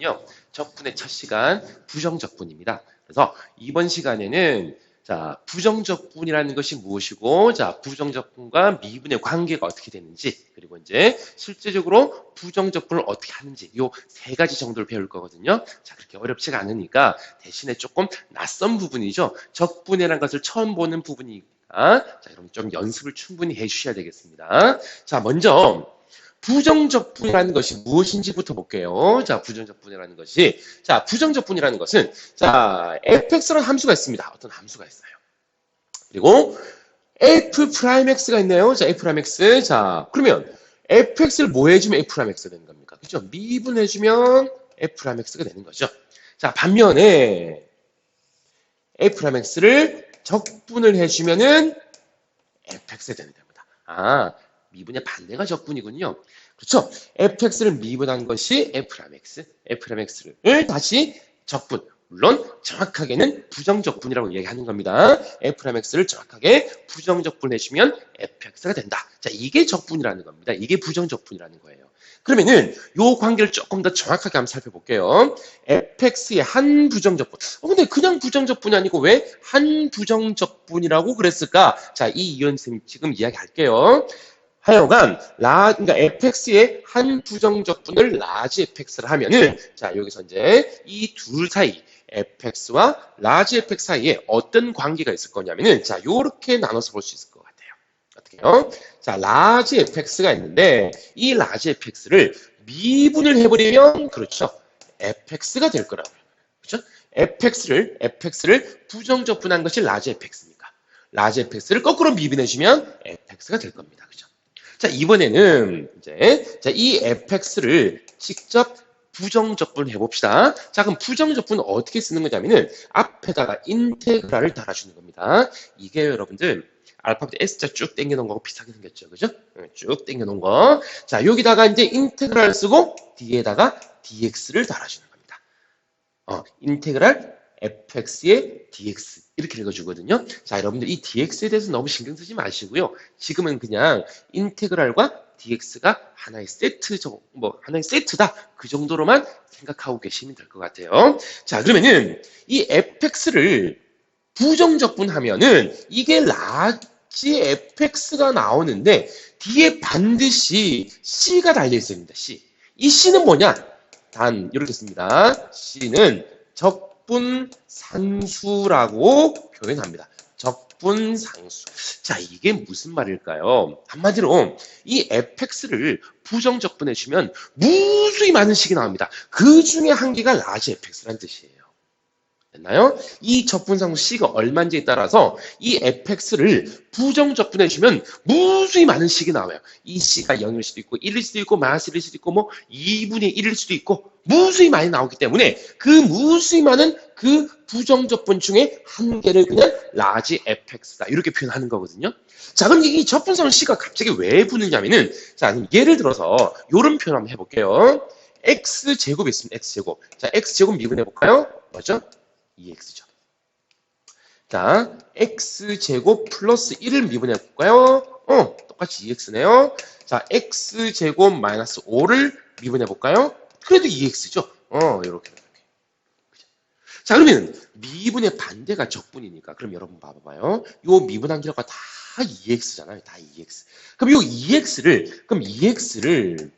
시간은요. 적분의 첫 시간 부정적분입니다. 그래서 이번 시간에는 자, 부정적분이라는 것이 무엇이고, 자, 부정적분과 미분의 관계가 어떻게 되는지, 그리고 이제 실제적으로 부정적분을 어떻게 하는지, 요 세 가지 정도를 배울 거거든요. 자, 그렇게 어렵지가 않으니까 대신에 조금 낯선 부분이죠. 적분이라는 것을 처음 보는 부분이니까, 자, 그럼 좀 연습을 충분히 해 주셔야 되겠습니다. 자, 먼저, 부정적분이라는 것이 무엇인지부터 볼게요. 자, 부정적분이라는 것이. 자, 부정적분이라는 것은, 자, fx라는 함수가 있습니다. 어떤 함수가 있어요. 그리고 f 프라임 x가 있네요. 자, f 프라임 x. 자, 그러면 fx를 뭐 해주면 f 프라임 x가 되는 겁니까? 그죠? 미분해주면 f 프라임 x가 되는 거죠. 자, 반면에 f 프라임 x를 적분을 해주면은 fx가 되는 겁니다. 아, 미분의 반대가 적분이군요. 그렇죠? fx를 미분한 것이 f'x, f'x를 다시 적분. 물론 정확하게는 부정적분이라고 얘기하는 겁니다. f'x를 정확하게 부정적분해주면 fx가 된다. 자, 이게 적분이라는 겁니다. 이게 부정적분이라는 거예요. 그러면은 요 관계를 조금 더 정확하게 한번 살펴볼게요. fx의 한 부정적분. 어, 근데 그냥 부정적분이 아니고 왜 한 부정적분이라고 그랬을까? 자, 이 이현 쌤 지금 이야기할게요. 하여간 라 그러니까 fx의 한 부정적분을 라지 fx를 하면은 자 여기서 이제 이 둘 사이 fx와 라지 fx 사이에 어떤 관계가 있을 거냐면은 자 요렇게 나눠서 볼 수 있을 것 같아요. 어떻게요? 자 라지 fx가 있는데 이 라지 fx를 미분을 해버리면 그렇죠 fx가 될 거라고요. 그렇죠? fx를 fx를 부정적분한 것이 라지 fx니까 라지 fx를 거꾸로 미분해주면 fx가 될 겁니다. 그렇죠? 자, 이번에는 이제 자, 이 fx를 직접 부정적분 해봅시다. 자, 그럼 부정적분은 어떻게 쓰는 거냐면은 앞에다가 인테그랄을 달아주는 겁니다. 이게 여러분들 알파벳 S자 쭉 당겨놓은 거하고 비슷하게 생겼죠. 그죠? 쭉 당겨놓은 거. 자, 여기다가 이제 인테그랄 쓰고 뒤에다가 dx를 달아주는 겁니다. 어, 인테그랄 fx의 dx 이렇게 읽어주거든요. 자, 여러분들 이 dx에 대해서 너무 신경 쓰지 마시고요. 지금은 그냥 인테그랄과 dx가 하나의 세트, 뭐 하나의 세트다 그 정도로만 생각하고 계시면 될 것 같아요. 자, 그러면은 이 fx를 부정적분하면은 이게 라지 fx가 나오는데 뒤에 반드시 c가 달려 있습니다. c. 이 c는 뭐냐? 단 이렇게 씁니다. c는 적 적분상수라고 표현합니다. 적분상수. 자, 이게 무슨 말일까요? 한마디로 이 fx를 부정적분해 주면 무수히 많은 식이 나옵니다. 그 중에 한 개가 라지 fx라는 뜻이에요. 됐나요? 이 적분상수 C가 얼마인지에 따라서 이 fx를 부정 적분해 주면 무수히 많은 식이 나와요. 이 C가 0일 수도 있고 1일 수도 있고 마이너스 1일 수도 있고 뭐 2분의 1일 수도 있고 무수히 많이 나오기 때문에 그 무수히 많은 그 부정 적분 중에 한 개를 그냥 라지 fx다 이렇게 표현하는 거거든요. 자 그럼 이 적분상수 C가 갑자기 왜 붙느냐면은 자 예를 들어서 이런 표현 한번 해볼게요. x제곱이 있습니다. x제곱. 자 x제곱 미분해 볼까요? 맞죠? 2x죠. 자, x제곱 플러스 1을 미분해 볼까요? 어, 똑같이 2x네요. 자, x제곱 마이너스 5를 미분해 볼까요? 그래도 2x죠. 어, 이렇게. 자, 그러면 미분의 반대가 적분이니까 그럼 여러분 봐봐요. 요 미분한 결과 다 2x잖아요. 다 2x. 그럼 요 2x를 그럼 2x를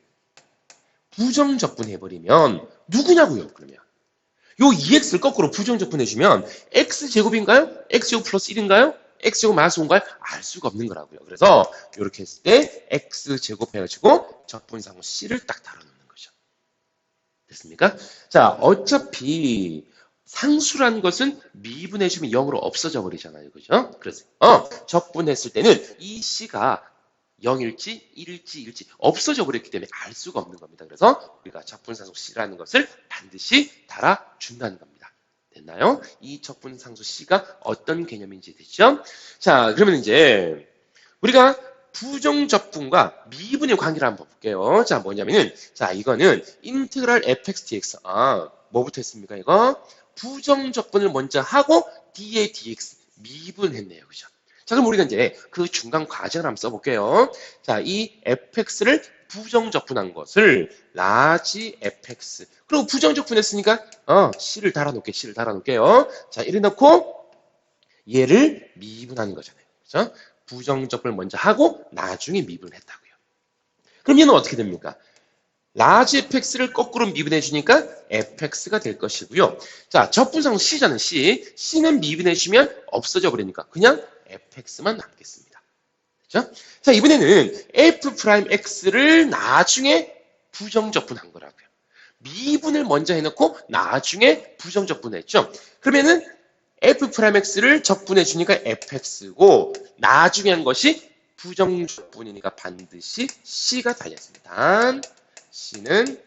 부정적분해버리면 누구냐고요? 그러면 요 2x를 거꾸로 부정적 분해주면 x제곱인가요? x제곱 플러스 1인가요? x제곱 마이너스 5인가요? 알 수가 없는 거라고요. 그래서 이렇게 했을 때 x제곱 해가지고 적분상호 c를 딱 달아놓는 거죠. 됐습니까? 자, 어차피 상수라는 것은 미분해주면 0으로 없어져 버리잖아요. 그죠? 그래서 어, 적분했을 때는 이 c가 0일지 1일지 1일지 없어져 버렸기 때문에 알 수가 없는 겁니다. 그래서 우리가 적분상수 C라는 것을 반드시 달아준다는 겁니다. 됐나요? 이 적분상수 C가 어떤 개념인지 됐죠? 자, 그러면 이제 우리가 부정적분과 미분의 관계를 한번 볼게요. 자, 뭐냐면은 자, 이거는 인테그랄 fx dx. 아, 뭐부터 했습니까? 이거 부정적분을 먼저 하고 d의 dx 미분했네요. 그죠? 자, 그럼 우리가 이제 그 중간 과정을 한번 써볼게요. 자, 이 fx를 부정적분한 것을 라지 fx 그리고 부정적분했으니까 어 c를 달아놓게 c를 달아놓을게요. 자 이래 놓고 얘를 미분하는 거잖아요. 그렇죠? 부정적분을 먼저 하고 나중에 미분을 했다고요. 그럼 얘는 어떻게 됩니까? 라지 fx를 거꾸로 미분해 주니까 fx가 될 것이고요. 자, 적분상 c잖아요. c. c는 미분해 주면 없어져 버리니까 그냥 fx만 남겠습니다. 그죠? 자, 이번에는 f 프라임 x를 나중에 부정적분한 거라고요. 미분을 먼저 해놓고 나중에 부정적분했죠. 그러면은 f 프라임 x를 적분해 주니까 fx고 나중에 한 것이 부정적분이니까 반드시 c가 달렸습니다. 단 c는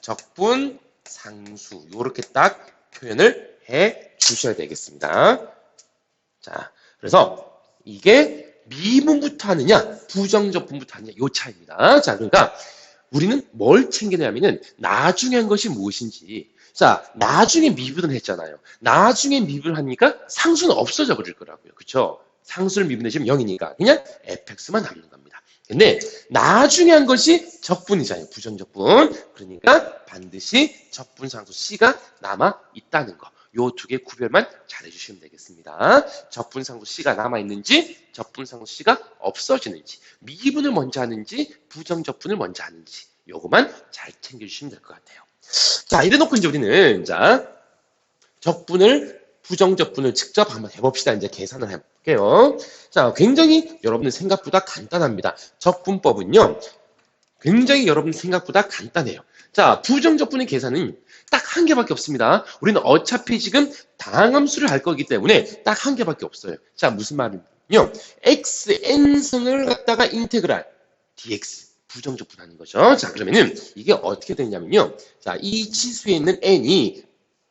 적분 상수 이렇게 딱 표현을 해 주셔야 되겠습니다. 자, 그래서 이게 미분부터 하느냐 부정적분부터 하느냐 요 차이입니다. 자, 그러니까 우리는 뭘 챙겨내냐면은 나중에 한 것이 무엇인지 자, 나중에 미분을 했잖아요. 나중에 미분을 하니까 상수는 없어져 버릴 거라고요. 그쵸? 상수를 미분해주면 0이니까 그냥 fx만 남는 겁니다. 근데 나중에 한 것이 적분이잖아요. 부정적분. 그러니까 반드시 적분 상수 c가 남아 있다는 거. 요 두 개 구별만 잘 해주시면 되겠습니다. 적분 상수 c가 남아 있는지, 적분 상수 c가 없어지는지, 미분을 먼저 하는지, 부정적분을 먼저 하는지, 요거만 잘 챙겨주시면 될 것 같아요. 자, 이래놓고 이제 우리는 자 적분을 부정적분을 직접 한번 해봅시다. 이제 계산을 해볼게요. 자, 굉장히 여러분들 생각보다 간단합니다. 적분법은요, 굉장히 여러분 생각보다 간단해요. 자, 부정적 분의 계산은 딱 한 개밖에 없습니다. 우리는 어차피 지금 다항함수를 할 거기 때문에 딱 한 개밖에 없어요. 자, 무슨 말이냐면 xn승을 갖다가 인테그랄 dx 부정적 분하는 거죠. 자, 그러면은 이게 어떻게 되냐면요. 자, 이 치수에 있는 n이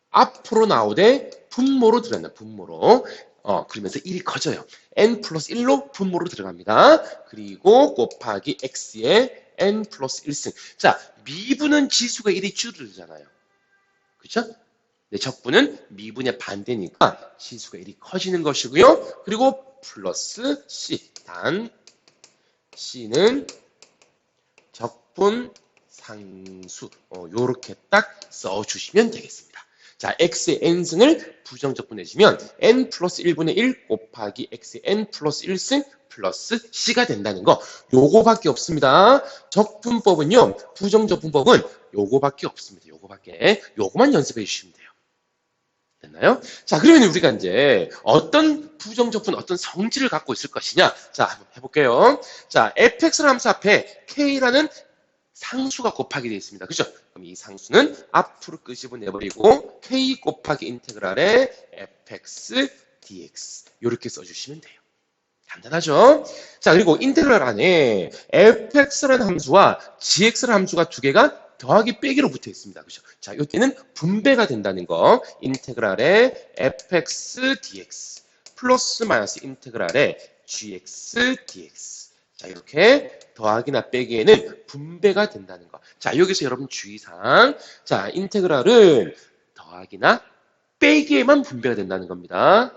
앞으로 나오되 분모로 들어간다. 분모로. 어, 그러면서 1이 커져요. n 플러스 1로 분모로 들어갑니다. 그리고 곱하기 x의 n 플러스 1승. 자, 미분은 지수가 1이 줄어들잖아요. 그렇죠? 네, 적분은 미분의 반대니까 지수가 1이 커지는 것이고요. 그리고 플러스 c. 단 c는 적분 상수 어, 요렇게 딱 써주시면 되겠습니다. 자, x의 n승을 부정적분 해주면 n 플러스 1분의 1 곱하기 x의 n 플러스 1승 플러스 c가 된다는 거 요거밖에 없습니다. 적분법은요. 부정적분법은 요거밖에 없습니다. 요거밖에 요거만 연습해 주시면 돼요. 됐나요? 자, 그러면 우리가 이제 어떤 부정적분, 어떤 성질을 갖고 있을 것이냐? 자, 한번 해볼게요. 자, fx라는 함수 앞에 k라는 상수가 곱하기 되어 있습니다. 그죠? 그럼 이 상수는 앞으로 끄집어 내버리고 k 곱하기 인테그랄의 fx dx 이렇게 써주시면 돼요. 간단하죠? 자, 그리고 인테그랄 안에 fx라는 함수와 gx라는 함수가 두 개가 더하기 빼기로 붙어 있습니다. 그죠? 자, 이때는 분배가 된다는 거. 인테그랄의 fx dx 플러스 마이너스 인테그랄의 gx dx. 자, 이렇게 더하기나 빼기에는 분배가 된다는 거. 자, 여기서 여러분 주의사항. 자, 인테그랄은 더하기나 빼기에만 분배가 된다는 겁니다.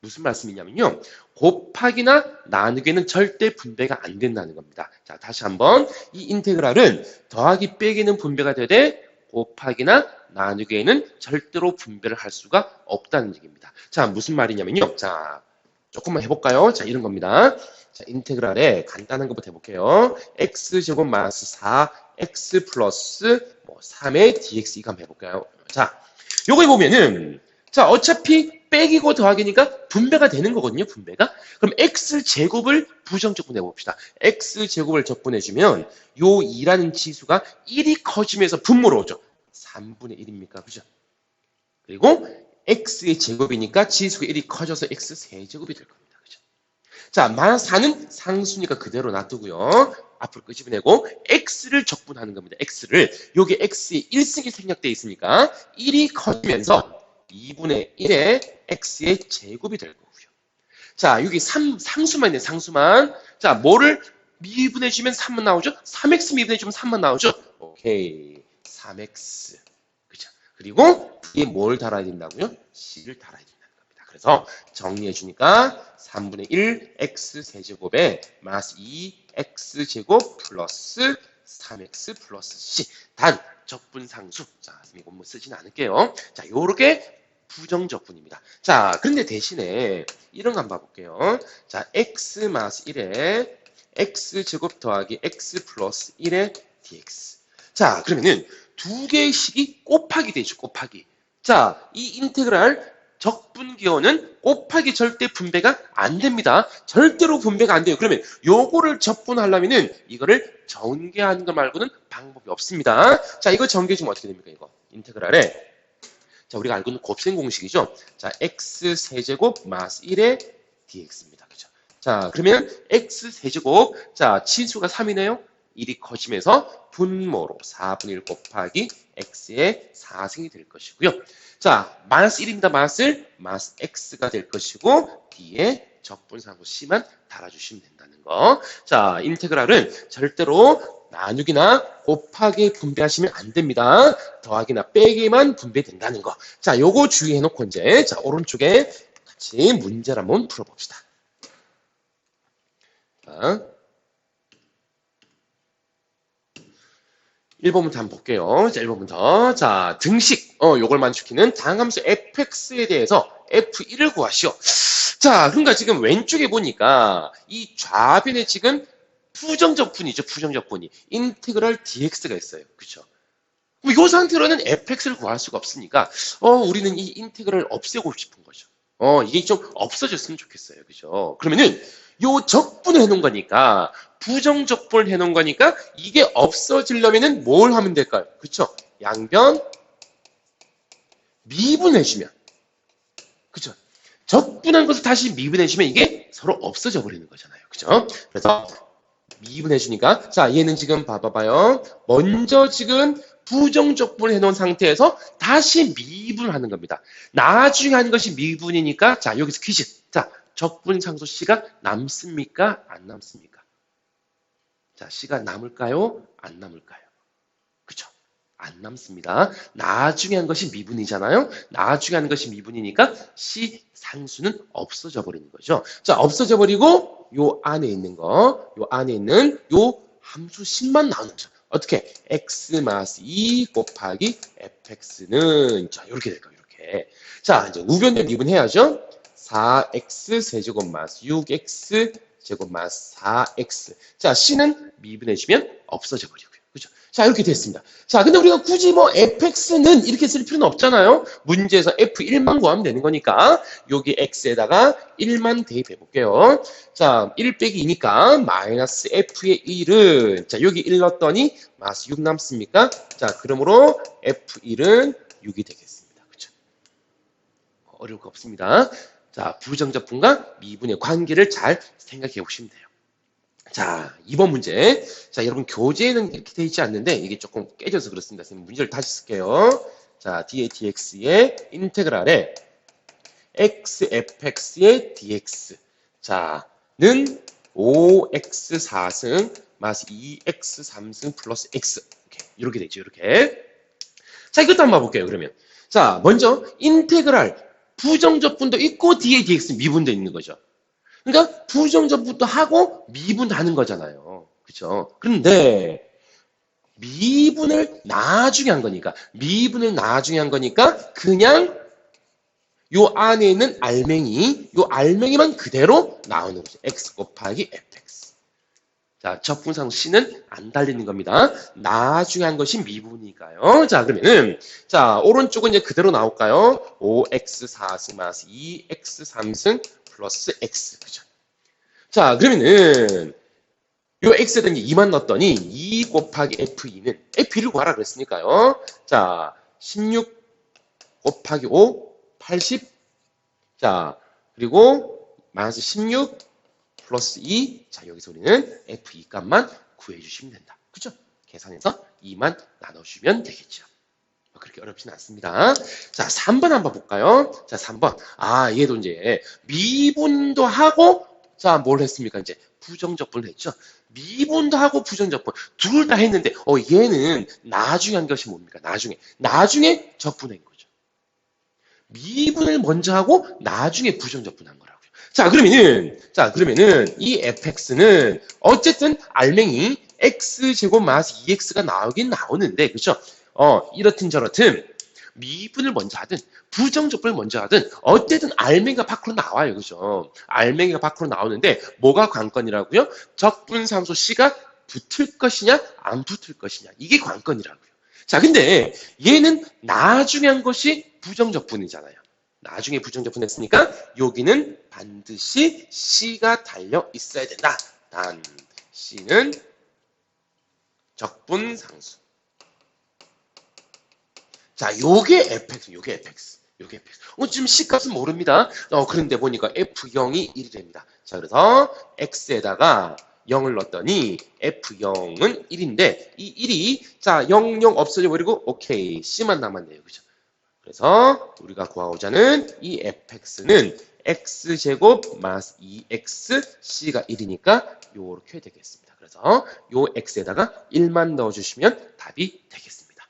무슨 말씀이냐면요. 곱하기나 나누기는 절대 분배가 안 된다는 겁니다. 자, 다시 한번. 이 인테그랄은 더하기 빼기는 분배가 되되 곱하기나 나누기에는 절대로 분배를 할 수가 없다는 얘기입니다. 자, 무슨 말이냐면요. 자, 조금만 해볼까요? 자, 이런 겁니다. 자, 인테그랄에 간단한 것부터 해볼게요. x제곱 마이너스 4, x 플러스 뭐 3의 dx 이거 한번 해볼까요? 자, 요거 보면은 자, 어차피 빼기고 더하기니까 분배가 되는 거거든요, 분배가. 그럼 x 제곱을 부정적 분 해봅시다. x 제곱을 적분해주면 요 2라는 지수가 1이 커지면서 분모로 오죠. 3분의 1입니까? 그죠? 그리고 x의 제곱이니까 지수가 1이 커져서 x 세제곱이 될 겁니다. 자, 마이너스 4는 상수니까 그대로 놔두고요. 앞으로 끄집어내고 x를 적분하는 겁니다. x를. 요게 x의 1승이 생략되어 있으니까 1이 커지면서 2분의 1의 x의 제곱이 될 거고요. 자, 여기 3, 상수만 있네, 상수만. 자, 뭐를 미분해주면 3만 나오죠? 3x 미분해주면 3만 나오죠? 오케이. 3x. 그죠? 그리고 이게 뭘 달아야 된다고요? c를 달아야 된다는 겁니다. 그래서 정리해주니까 3분의 1 x 세제곱에 마이너스 2 x제곱 플러스 3x 플러스 c. 단 적분상수. 자, 이거 뭐 쓰진 않을게요. 자, 요렇게 부정적분입니다. 자, 그런데 대신에 이런 거 한번 봐볼게요. 자, x 마스 1에 x제곱 더하기 x 플러스 1의 dx. 자, 그러면은 두 개의 식이 곱하기 되죠, 곱하기. 자, 이 인테그랄 적분기호는 곱하기 절대 분배가 안 됩니다. 절대로 분배가 안 돼요. 그러면 요거를 적분하려면은 이거를 전개하는 거 말고는 방법이 없습니다. 자, 이거 전개 주면 어떻게 됩니까, 이거? 인테그랄에. 자, 우리가 알고 있는 곱셈 공식이죠. 자, x 세제곱 마스 1의 dx입니다. 그죠? 자, 그러면 x 세제곱. 자, 치수가 3이네요. 1이 커지면서 분모로 4분의 1 곱하기 x의 4승이 될 것이고요. 자, 마이너스 1입니다. 마이너스 1, 마이너스 x가 될 것이고 뒤에 적분상수 c만 달아주시면 된다는 거. 자, 인테그랄은 절대로 나누기나 곱하기 분배하시면 안 됩니다. 더하기나 빼기만 분배된다는 거. 자, 요거 주의해놓고 이제 자 오른쪽에 같이 문제를 한번 풀어봅시다. 자, 1번부터 한번 볼게요. 자, 1번부터. 자, 등식. 어, 요걸 만족키는 다항함수 fx에 대해서 f1을 구하시오. 자, 그러니까 지금 왼쪽에 보니까 이 좌변에 지금 부정적분이죠. 부정적분이. 인테그랄 dx가 있어요. 그럼 이 상태로는 fx를 구할 수가 없으니까, 어, 우리는 이 인테그랄을 없애고 싶은 거죠. 어, 이게 좀 없어졌으면 좋겠어요. 그죠? 그러면은, 요 적분을 해놓은 거니까, 부정적분을 해놓은 거니까, 이게 없어지려면은 뭘 하면 될까요? 그쵸? 양변, 미분해주면. 그쵸? 적분한 것을 다시 미분해주면 이게 서로 없어져 버리는 거잖아요. 그죠? 그래서, 미분해주니까, 자, 얘는 지금 봐봐봐요. 먼저 지금 부정적분을 해놓은 상태에서 다시 미분하는 겁니다. 나중에 하는 것이 미분이니까, 자, 여기서 퀴즈. 자, 적분 상수 C가 남습니까? 안 남습니까? 자, C가 남을까요? 안 남을까요? 그쵸? 안 남습니다. 나중에 한 것이 미분이잖아요? 나중에 하는 것이 미분이니까 C 상수는 없어져 버리는 거죠. 자, 없어져 버리고 요 안에 있는 거, 요 안에 있는 요 함수 10만 나오는 거죠. 어떻게? x 마스 2 곱하기 fx는 자, 이렇게 될까요? 이렇게. 자, 이제 우변을 미분해야죠. 4x 세제곱 마스 6x 제곱 마스 4x. 자, c는 미분해주면 없어져 버리고요. 그죠? 자, 이렇게 됐습니다. 자, 근데 우리가 굳이 뭐 fx는 이렇게 쓸 필요는 없잖아요. 문제에서 f1만 구하면 되는 거니까 여기 x에다가 1만 대입해 볼게요. 자, 1 빼기 2니까 마이너스 f의 1은 자, 여기 1 넣었더니 마이너스 6 남습니까? 자, 그러므로 f1은 6이 되겠습니다. 그죠? 어려울 거 없습니다. 자, 부정적분과 미분의 관계를 잘 생각해 보시면 돼요. 자, 2번 문제. 자, 여러분 교재에는 이렇게 돼 있지 않는데 이게 조금 깨져서 그렇습니다. 선생님 문제를 다시 쓸게요. 자, d a dx의 인테그랄에 x fx의 dx. 자, 는 5x 4승 마스 2x 3승 플러스 x. 이렇게, 이렇게 되죠. 이렇게. 자, 이것도 한번 봐볼게요. 그러면. 자, 먼저 인테그랄 부정적분도 있고 뒤에 dx 미분도 있는 거죠. 그러니까 부정적분도 하고 미분도 하는 거잖아요. 그렇죠? 그런데 미분을 나중에 한 거니까 미분을 나중에 한 거니까 그냥 요 안에 있는 알맹이 요 알맹이만 그대로 나오는 거죠. x 곱하기 fx. 자, 적분상 c는 안 달리는 겁니다. 나중에 한 것이 미분이니까요. 자, 그러면은 자, 오른쪽은 이제 그대로 나올까요? 5x 4승 마스 2x 3승 플러스 x. 그죠? 자, 그러면은 요 x에다 2만 넣었더니 2 곱하기 f2는 f2를 구하라 그랬으니까요. 자, 16 곱하기 5 80. 자, 그리고 마이너스 16 플러스 2. 자, 여기서 우리는 f2 값만 구해 주시면 된다. 그죠? 계산해서 2만 나눠주면 되겠죠. 뭐 그렇게 어렵진 않습니다. 자, 3번 한번 볼까요? 자, 3번. 아, 얘도 이제 미분도 하고, 자, 뭘 했습니까? 이제 부정적분을 했죠. 미분도 하고 부정적분. 둘 다 했는데, 어, 얘는 나중에 한 것이 뭡니까? 나중에. 나중에 적분한 거죠. 미분을 먼저 하고, 나중에 부정적분한 거라고요. 자, 그러면은, 자, 그러면은, 이 fx는, 어쨌든, 알맹이, x제곱 마이너스 2x가 나오긴 나오는데, 그죠? 어, 이렇든 저렇든, 미분을 먼저 하든, 부정적분을 먼저 하든, 어쨌든 알맹이가 밖으로 나와요. 그죠? 알맹이가 밖으로 나오는데, 뭐가 관건이라고요? 적분상수 C가 붙을 것이냐, 안 붙을 것이냐. 이게 관건이라고요. 자, 근데 얘는 나중에 한 것이 부정적분이잖아요. 나중에 부정적분 했으니까 여기는 반드시 C가 달려 있어야 된다. 단 C는 적분 상수. 자, 요게 fx, 요게 fx, 요게 fx. 어, 지금 C 값은 모릅니다. 어, 그런데 보니까 f0이 1이 됩니다. 자, 그래서 x에다가 0을 넣었더니 f0은 1인데 이 1이 자, 0, 0 없어져 버리고 오케이. C만 남았네요. 그죠? 그래서 우리가 구하고자 하는 이 fx는 x제곱 마이너스 2x c가 1이니까 요렇게 되겠습니다. 그래서 요 x에다가 1만 넣어주시면 답이 되겠습니다.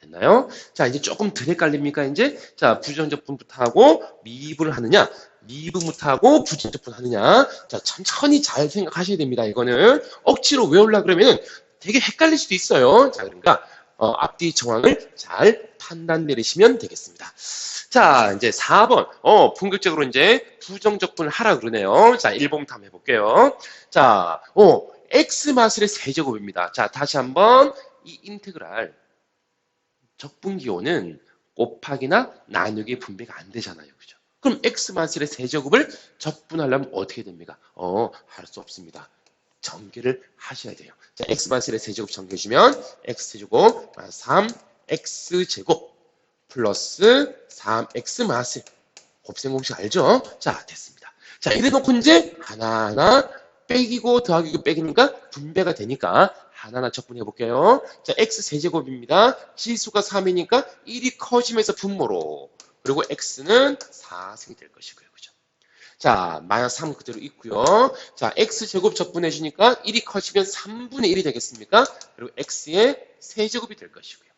됐나요? 자, 이제 조금 덜 헷갈립니까, 이제? 자, 부정적분부터 하고 미분을 하느냐, 미분부터 하고 부정적분 하느냐. 자, 천천히 잘 생각하셔야 됩니다, 이거는. 억지로 외우려 그러면 되게 헷갈릴 수도 있어요. 자, 그러니까, 어, 앞뒤 정황을 잘 판단 내리시면 되겠습니다. 자, 이제 4번. 어, 본격적으로 이제 부정적 분을 하라 그러네요. 자, 1번부터 한번 해볼게요. 자, 어, x 마술의 세제곱입니다. 자, 다시 한번 이 인테그랄 적분기호는 곱하기나 나누기 분배가 안 되잖아요. 그죠? 그럼 x 마술의 세제곱을 적분하려면 어떻게 됩니까? 어, 할 수 없습니다. 전개를 하셔야 돼요. 자, x 마술의 세제곱 전개해주면 x 세제곱 3 x 제곱 플러스 3x 마술 곱셈 공식 알죠? 자, 됐습니다. 자, 이래 놓고 이제 하나하나 빼기고 더하기고 빼기니까 분배가 되니까 하나하나 적분해 볼게요. 자, x 세제곱입니다. 지수가 3이니까 1이 커지면서 분모로 그리고 x는 4승이 될 것이고요. 그죠? 자, 마이너스 3 그대로 있고요. 자, x 제곱 적분해 주니까 1이 커지면 3분의 1이 되겠습니까? 그리고 x의 세제곱이 될 것이고요.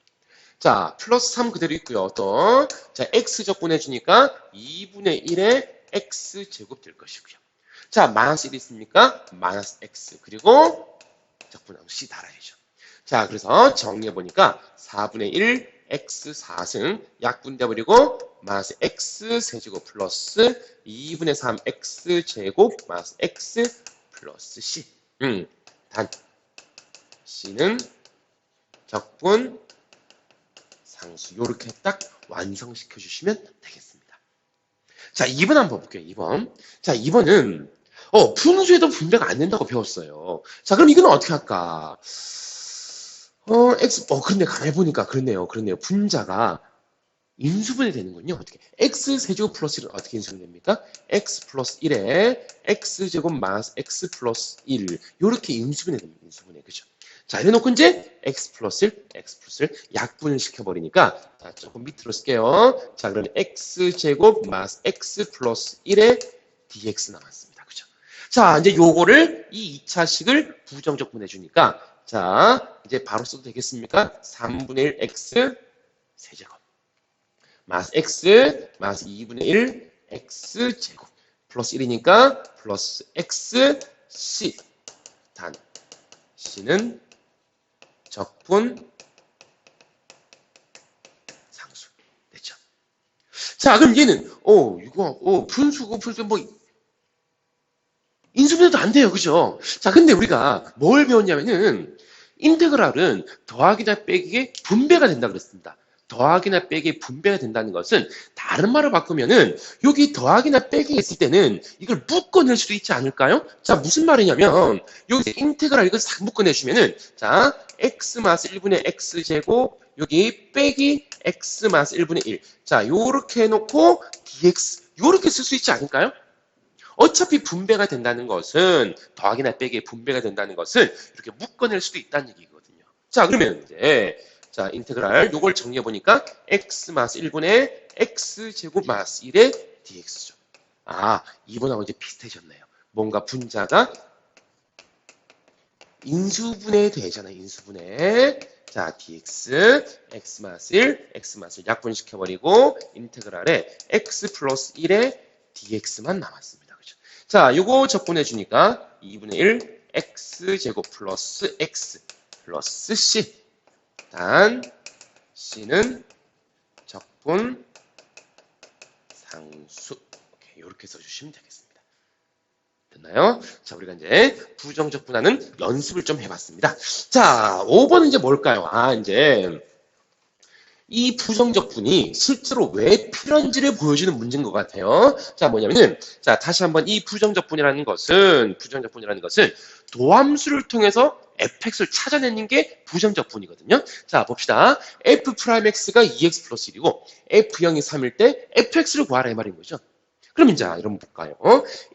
자, 플러스 3 그대로 있고요. 또, 자, x 적분해 주니까 2분의 1의 x 제곱 될 것이고요. 자, 마이너스 1 있습니까? 마이너스 x. 그리고 적분하고 c 달아야죠. 자, 그래서 정리해 보니까 4분의 1 x 4승 약분돼 버리고 마이너스 x 세제곱 플러스 2분의 3 x 제곱 마이너스 x 플러스 c. 음, 단 c는 적분 상수 요렇게 딱 완성시켜 주시면 되겠습니다. 자, 2번 한번 볼게요. 2번. 자, 2번은 어, 분수에도 분배가 안 된다고 배웠어요. 자, 그럼 이건 어떻게 할까? 어, x 어, 그런데 가만히 보니까 그렇네요. 그렇네요. 분자가 인수분해 되는군요. 어떻게? x 세제곱 플러스 1은 어떻게 인수분해 됩니까? x 플러스 1에 x 제곱 마이너스 x 플러스 1 요렇게 인수분해 됩니다. 인수분해. 그죠? 자, 이래놓고 이제 x 플러스 1, x 플러스 1 약분을 시켜버리니까 자, 조금 밑으로 쓸게요. 자, 그러면 x 제곱 마이너스 x 플러스 1에 dx 남았습니다. 그죠? 자, 이제 요거를 이 2차식을 부정적분 해 주니까 자, 이제 바로 써도 되겠습니까? 3분의 1 x 세제곱 마이너스 x 마이너스 2분의 1 x 제곱 플러스 1이니까 플러스 x c 단 c는 적분 상수 됐죠? 자, 그럼 얘는 어 이거 어 분수고 분수 뭐 인수분해도 안 돼요, 그죠? 자, 근데 우리가 뭘 배웠냐면은 인테그랄은 더하기나 빼기에 분배가 된다 그랬습니다. 더하기나 빼기에 분배가 된다는 것은 다른 말로 바꾸면은 여기 더하기나 빼기 있을 때는 이걸 묶어낼 수도 있지 않을까요? 자 무슨 말이냐면 여기 인테그랄 이걸 싹 묶어내주면은 자 x 마스 1분의 x 제곱 여기 빼기 x 마스 1분의 1. 자 요렇게 해놓고 dx 요렇게 쓸 수 있지 않을까요? 어차피 분배가 된다는 것은 더하기나 빼기에 분배가 된다는 것은 이렇게 묶어낼 수도 있다는 얘기거든요. 자 그러면 이제 자 인테그랄 요걸 정리해 보니까 x 마스 1분의 x 제곱 마스 1의 dx죠. 아 이번하고 이제 비슷해졌네요. 뭔가 분자가 인수분해 되잖아요. 인수분해. 자, dx, x 마스 1, x 마스 1 약분시켜버리고 인테그랄에 x 플러스 1의 dx만 남았습니다. 자, 요거 적분해 주니까 2분의 1 x제곱 플러스 x 플러스 c. 단 c는 적분 상수. 이렇게 써주시면 되겠습니다. 됐나요? 자, 우리가 이제 부정적분하는 연습을 좀 해봤습니다. 자, 5번은 이제 뭘까요? 아, 이제 이 부정적 분이 실제로 왜 필요한지를 보여주는 문제인 것 같아요. 자, 뭐냐면은, 자, 다시 한번 이 부정적 분이라는 것은, 부정적 분이라는 것은 도함수를 통해서 fx를 찾아내는 게 부정적분이거든요. 자, 봅시다. f 프라임 x가 2x 플러스 1이고, f0이 3일 때 fx를 구하라 이 말인 거죠. 그럼 이제 여러분 볼까요?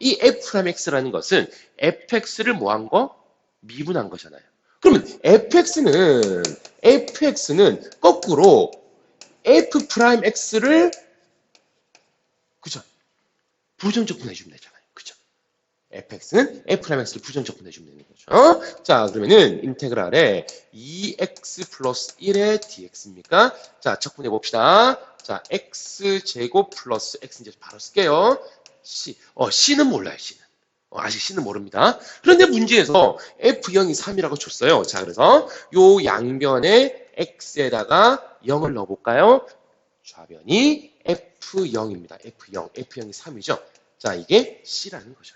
이 f 프라임 x라는 것은 fx를 뭐한 거? 미분한 거잖아요. 그러면 fx는 fx는 거꾸로 f 프라임 x를 그죠? 부정적분 해 주면 되잖아요. 그죠? Fx는 f 프라임 x를 부정적 분 해주면 되는 거죠. 자, 그러면은 인테그랄에 2x 플러스 1의 dx입니까? 자, 적분해 봅시다. 자, x 제곱 플러스 x 이제 바로 쓸게요. c. 어, c는 몰라요, c는. 어, 아직 c는 모릅니다. 그런데 문제에서 f0이 3이라고 줬어요. 자, 그래서 요 양변에 x에다가 0을 넣어볼까요? 좌변이 f0입니다. f0, f0이 3이죠. 자, 이게 c라는 거죠.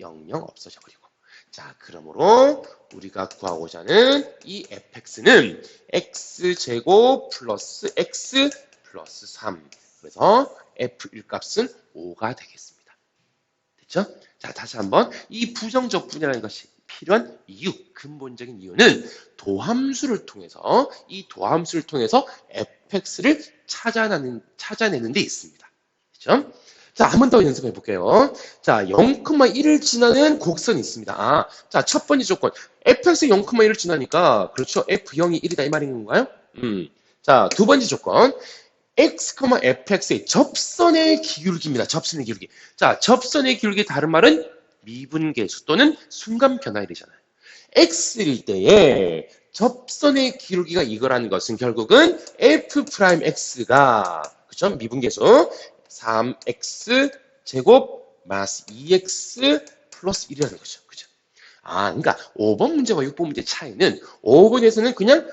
0, 0 없어져 버리고. 자, 그러므로 우리가 구하고자 하는 이 fx는 x제곱 플러스 x 플러스 3. 그래서 f1 값은 5가 되겠습니다. 됐죠? 자, 다시 한번 이 부정적 분이라는 것이 필요한 이유, 근본적인 이유는 도함수를 통해서 이 도함수를 통해서 fx를 찾아내는 찾아내는 데 있습니다. 그렇죠? 자, 한 번 더 연습해 볼게요. 자, 0,1을 지나는 곡선이 있습니다. 아, 자, 첫 번째 조건. fx 0,1을 지나니까 그렇죠? f0이 1이다 이 말인 건가요? 음. 자, 두 번째 조건. x, fx의 접선의 기울기입니다. 접선의 기울기. 자, 접선의 기울기 다른 말은 미분계수 또는 순간 변화율이잖아요. x일 때에 접선의 기울기가 이거라는 것은 결국은 f 프라임 x가 그죠? 미분계수 3x 제곱 마이너스 2x 플러스 1이라는 거죠. 그죠? 아, 그러니까 5번 문제와 6번 문제 차이는 5번에서는 그냥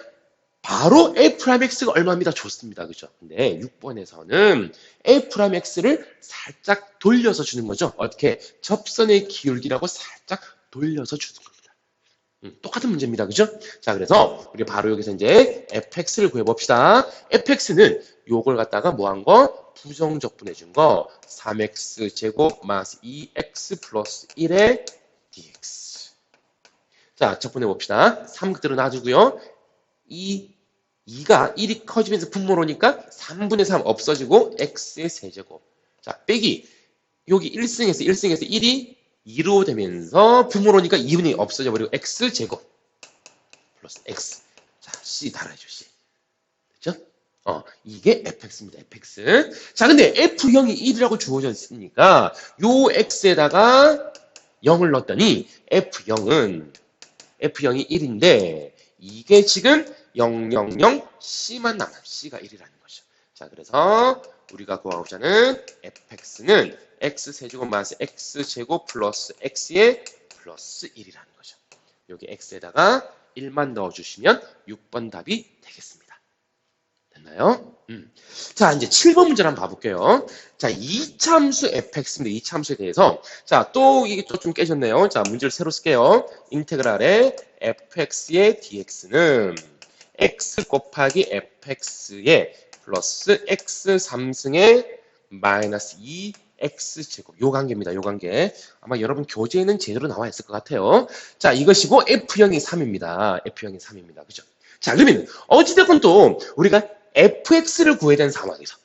바로 f 프라임 x가 얼마입니다. 좋습니다. 그죠? 근데 6번에서는 f 프라임 x를 살짝 돌려서 주는 거죠. 어떻게? 접선의 기울기라고 살짝 돌려서 주는 겁니다. 음, 똑같은 문제입니다. 그죠? 자, 그래서 우리 바로 여기서 이제 fx를 구해봅시다. fx는 요걸 갖다가 뭐 한 거? 부정적 분해 준 거. 3x 제곱 마이너스 2x 플러스 1의 dx. 자, 적분해 봅시다. 3 그대로 놔두고요. 2, 2가 1이 커지면서 분모로 오니까 3분의 3 없어지고 x의 세제곱. 자, 빼기. 여기 1승에서 1승에서 1이 2로 되면서 분모로 오니까 2분이 없어져 버리고 x제곱 플러스 x. 자, c 달아줘, c. 어, 이게 fx입니다, fx. 자, 근데 f0이 1이라고 주어져 있으니까 요 x에다가 0을 넣었더니 f0은 f0이 1인데 이게 지금 0, 0, 0, C만 남아요. C가 1이라는 거죠. 자, 그래서 우리가 구하고자 하는 fx는 x세제곱 마이너스 x제곱 플러스 x의 플러스 1이라는 거죠. 여기 x에다가 1만 넣어주시면 6번 답이 되겠습니다. 됐나요? 음. 자, 이제 7번 문제를 한번 봐볼게요. 자, 이차함수 fx인데 이차함수에 대해서 자, 또 이게 또 좀 깨졌네요. 자, 문제를 새로 쓸게요. 인테그랄의 fx의 dx는 x 곱하기 fx의 플러스 x 3승의 마이너스 2x 제곱 요 관계입니다. 요 관계. 아마 여러분 교재에는 제대로 나와 있을 것 같아요. 자, 이것이고 f형이 3입니다. f형이 3입니다. 그죠? 자, 그러면 어찌됐건 또 우리가 fx를 구해야 되는 상황에서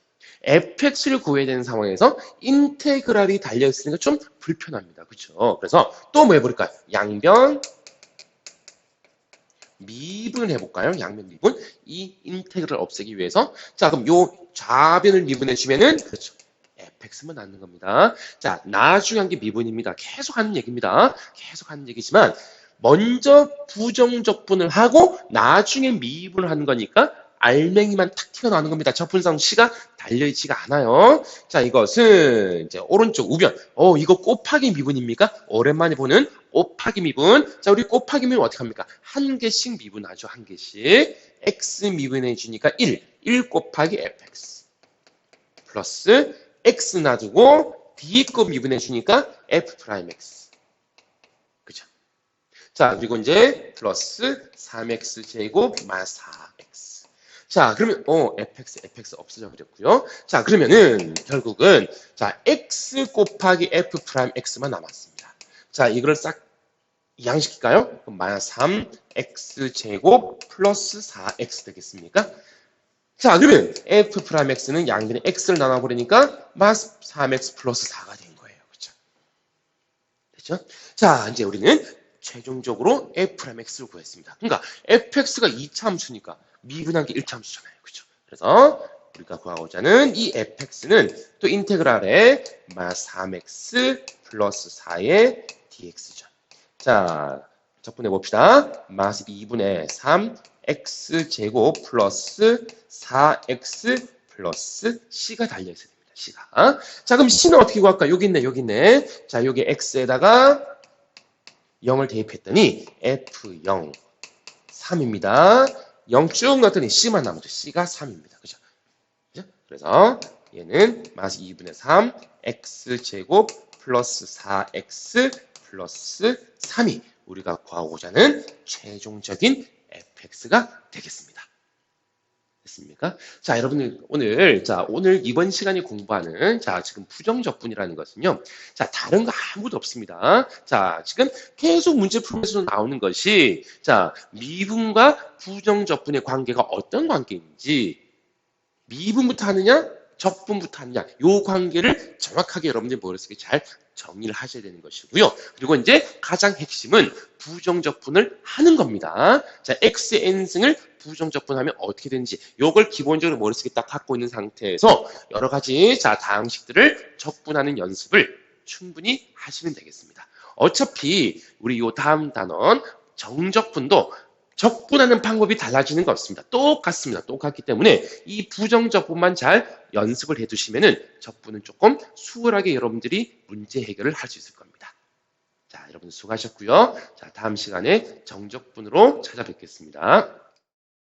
fx를 구해야 되는 상황에서 인테그랄이 달려 있으니까 좀 불편합니다. 그렇죠? 그래서 또 뭐 해볼까요? 양변 미분을 해볼까요? 양변 미분. 이 인테그랄 없애기 위해서. 자, 그럼 요 좌변을 미분해 주면은 그렇죠. fx만 남는 겁니다. 자, 나중에 한 게 미분입니다. 계속 하는 얘기입니다. 계속 하는 얘기지만 먼저 부정적분을 하고 나중에 미분을 하는 거니까 알맹이만 탁 튀어나오는 겁니다. 접근성 C가 달려있지가 않아요. 자, 이것은 이제 오른쪽 우변. 어, 이거 곱하기 미분입니까? 오랜만에 보는 곱하기 미분. 자, 우리 곱하기 미분 어떻게 합니까? 한 개씩 미분하죠. 한 개씩. x 미분해 주니까 1. 1 곱하기 fx. 플러스 x 놔두고 d급 미분해 주니까 f 프라임 x. 그죠? 자, 그리고 이제 플러스 3x 제곱 마이너스 4x. 자, 그러면 어, fx, fx 없어져 버렸고요. 자, 그러면은 결국은 자, x 곱하기 f 프라임 x만 남았습니다. 자, 이걸 싹 이항시킬까요? 그럼 마이너스 3x 제곱 플러스 4x 되겠습니까? 자, 그러면 f 프라임 x는 양변에 x를 나눠 버리니까 마이너스 3x 플러스 4가 된 거예요. 그렇죠? 됐죠? 자, 이제 우리는 최종적으로 f 프라임 x를 구했습니다. 그러니까 fx가 2차 함수니까 미분한 게 1차 함수잖아요. 그렇죠? 그래서 우리가 구하고자 하는 이 fx는 또 인테그랄에 마이너스 3x 플러스 4의 dx죠. 자, 적분해 봅시다. 마이너스 2분의 3 x 제곱 플러스 4x 플러스 c가 달려 있어야 됩니다. c가. 자, 그럼 c는 어떻게 구할까? 여기 있네, 여기 있네. 자, 여기 x에다가 0을 대입했더니 f0 3입니다. 0 쭉 넣었더니 c만 남았죠. c가 3입니다. 그죠? 그죠? 그래서 얘는 마이너스 2분의 3 x 제곱 플러스 4x 플러스 3이 우리가 구하고자 하는 최종적인 fx가 되겠습니다. 됐습니까? 자, 여러분들 오늘 자, 오늘 이번 시간에 공부하는 자, 지금 부정적분이라는 것은요. 자, 다른 거 아무것도 없습니다. 자, 지금 계속 문제 풀면서 나오는 것이 자, 미분과 부정적분의 관계가 어떤 관계인지 미분부터 하느냐, 적분부터 하느냐, 요 관계를 정확하게 여러분들이 머릿속에 잘 정리를 하셔야 되는 것이고요. 그리고 이제 가장 핵심은 부정적분을 하는 겁니다. 자, x의 n승을 부정적분하면 어떻게 되는지 요걸 기본적으로 머릿속에 딱 갖고 있는 상태에서 여러 가지 자, 다항식들을 적분하는 연습을 충분히 하시면 되겠습니다. 어차피 우리 요 다음 단원 정적분도 적분하는 방법이 달라지는 거 없습니다. 똑같습니다. 똑같기 때문에 이 부정적분만 잘 연습을 해두시면은 적분은 조금 수월하게 여러분들이 문제 해결을 할 수 있을 겁니다. 자, 여러분 수고하셨고요. 자, 다음 시간에 정적분으로 찾아뵙겠습니다.